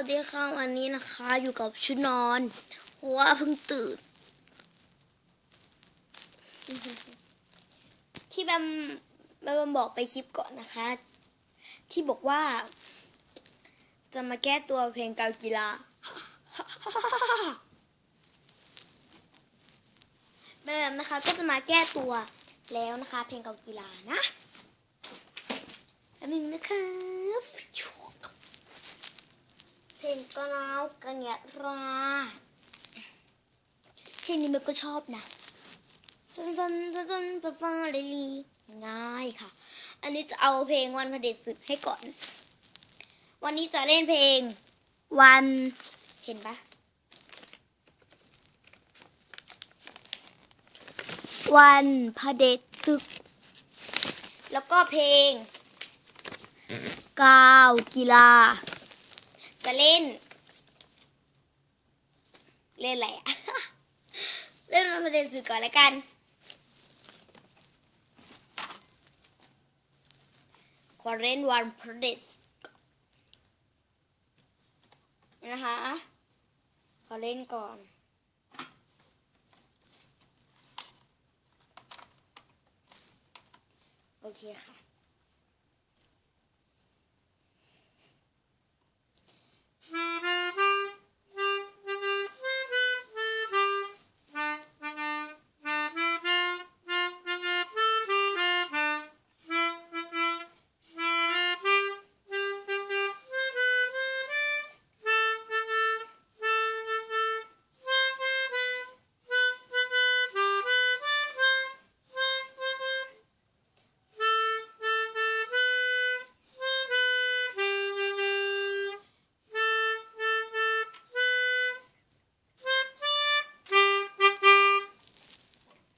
วัสดีค่ะวันนี้นะคะ อยู่กับชุดนอนเพราะว่าเพิ่งตื่น ที่แบมแบมบอกไปคลิปก่อนนะคะ ที่บอกว่า จะมาแก้ตัวเพลงกาวกีฬาแบมนะคะก็จะมาแก้ตัวแล้วนะคะ เพลงเกากีฬานะอันหนึ่งนะคะ เพลงก็นาวกันเนียราเพลงนี้มันก็ชอบนะซันซันซันซันปะฟ้าเลลีง่ายค่ะ อันนี้จะเอาเพลงวันพระเดชศึกให้ก่อน วันนี้จะเล่นเพลง วันเห็นปะวันพระเดชศึก แล้วก็เพลง กาวกีฬา จะเล่น เล่นอะไรอะเล่นวันพระเดชศึกก่อนล้วกัน ขอเล่นวันพระเดชศึกนะคะ ขอเล่นก่อนโอเคค่ะ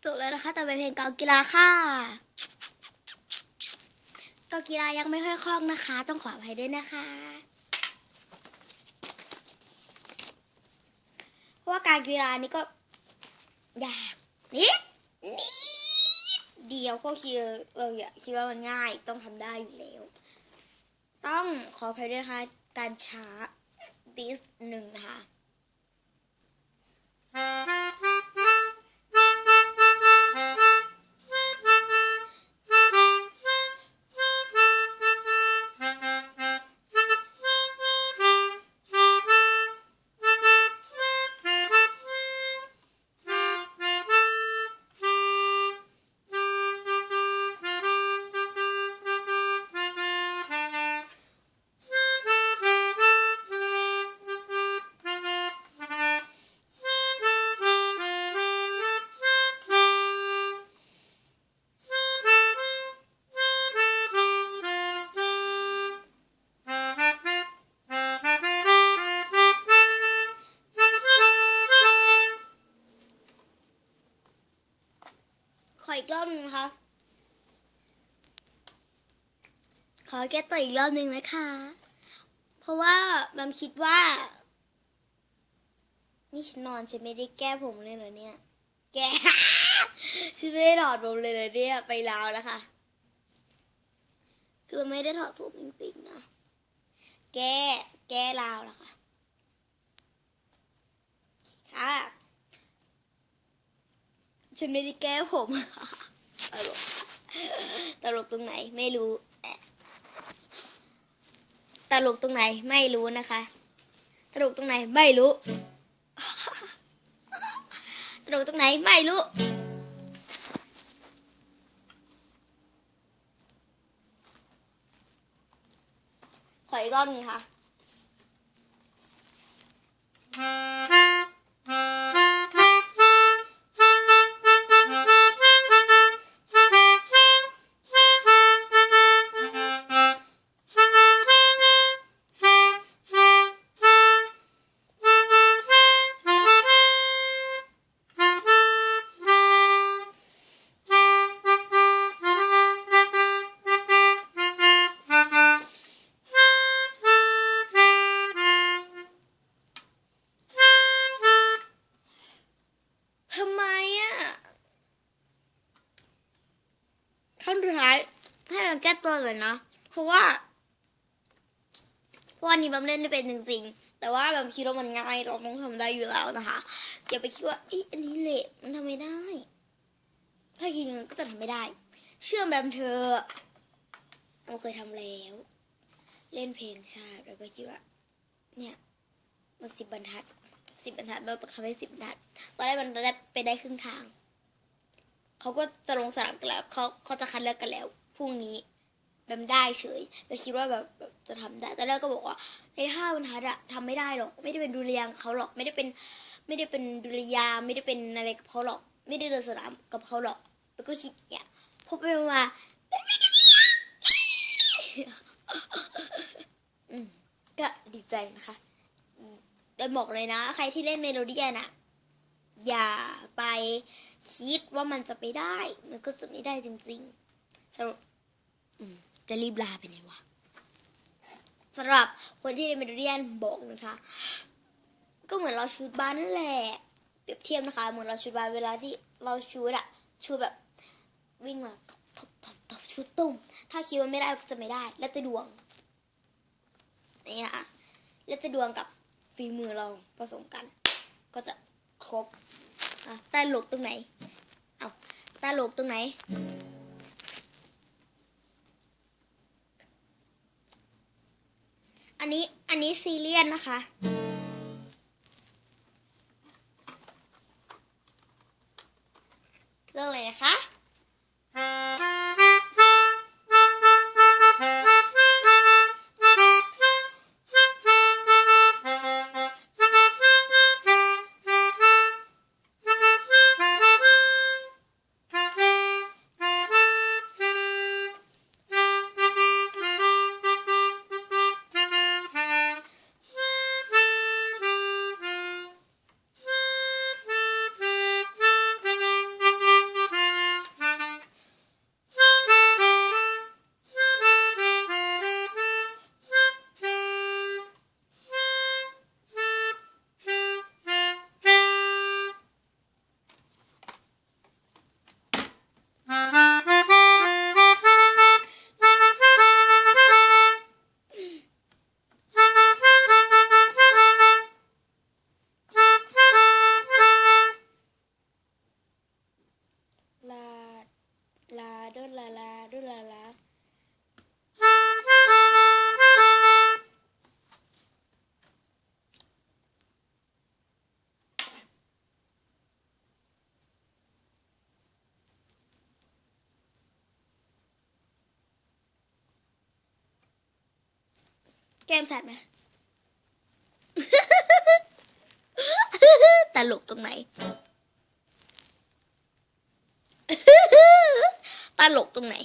จบแล้วนะคะต่อไปเพลงกากีฬาค่ะกากีฬายังไม่ค่อยคล่องนะคะ ต้องขออภัยด้วยนะคะเพราะว่าการกีฬานี่ก็ยากนิดนิดเดียวก็คิดเออคิดว่ามันง่ายต้องทำได้อยู่แล้ว ต้องขออภัยด้วยนะคะการช้าดิสหนึ่งนะคะ รอบหนึ่งนะคะ ขอแก้ตัวอีกรอบหนึ่งนะคะ เพราะว่าบัมคิดว่า นี่ฉันนอนฉันไม่ได้แก้ผมเลยเหรอเนี่ย แก้ฉันไม่ได้ถอดผมเลยเหรอเนี่ยไปลาวแล้วค่ะ คือไม่ได้ถอดผมจริงๆนะแก้แก้ลาวแล้วค่ะ ฉันไม่ได้แก้ผม ตลก ตลกตรงไหนไม่รู้ ตลกตรงไหนไม่รู้นะคะ ตลกตรงไหนไม่รู้ ตลกตรงไหนไม่รู้ขออีกรอบนึงค่ะ ขั้นสุดท้ายให้เราแก้ตัวเลยนะ เพราะว่าวันนี้บัมเล่นได้เป็นจริงๆแต่ว่าแบบคิดว่ามันง่ายเราต้องทำได้อยู่แล้วนะคะอย่าไปคิดว่าอีอันนี้เละมันทำไม่ได้ ถ้าคิดงั้นก็จะทำไม่ได้ เชื่อแบบเธอเราเคยทำแล้ว เล่นเพลงชาติแล้วก็คิดว่า เนี่ยมันสิบบรรทัดสิบบรรทัดเราต้องทำให้สิบบรรทัดตอนแรกมันได้ไปได้ครึ่งทาง เขาก็จะลงสนามกันแล้วเขาเขาจะคัดเลือกกันแล้วพรุ่งนี้แบบได้เฉยแต่คิดว่าแบบจะทำได้แต่แรกก็บอกว่าไอ้ห้าบรรทัดอะทำไม่ได้หรอกไม่ได้เป็นดุริยางเขาหรอกไม่ได้เป็นไม่ได้เป็นดุริยาไม่ได้เป็นอะไรกับเขาหรอก ไม่ได้เดินสนามกับเขาหรอก แล้วก็คิดเนี่ยพอไปมาก็ดีใจนะคะแต่บอกเลยนะ ใครที่เล่นเมโลดี้นะ อย่าไปคิดว่ามันจะไปได้ มันก็จะไม่ได้จริงๆสรุปจะรีบลาไปไหนวะสำหรับคนที่เล่นเมโลดี้บอกนะคะ ก็เหมือนเราชูดบาสนั่นแหละเปรียบเทียบนะคะ เหมือนเราชูดบาสเวลาที่เราชูดอะชูดแบบวิ่งมาตบตบตบตบชูดตุ้ม ถ้าคิดว่าไม่ได้ก็จะไม่ได้ แล้วแต่ดวงนี่นะคะแล้วแต่ดวงกับฝีมือเราผสมกัน ก็จะ ครบตาหลกตรงไหน เอาตาหลกตรงไหน อันนี้ อันนี้ซีเรียสนะคะ เรื่องอะไรนะคะ ลาลาดลาลาแก้มสัตว์ไหมตลกตรงไหน ตลกตรงไหน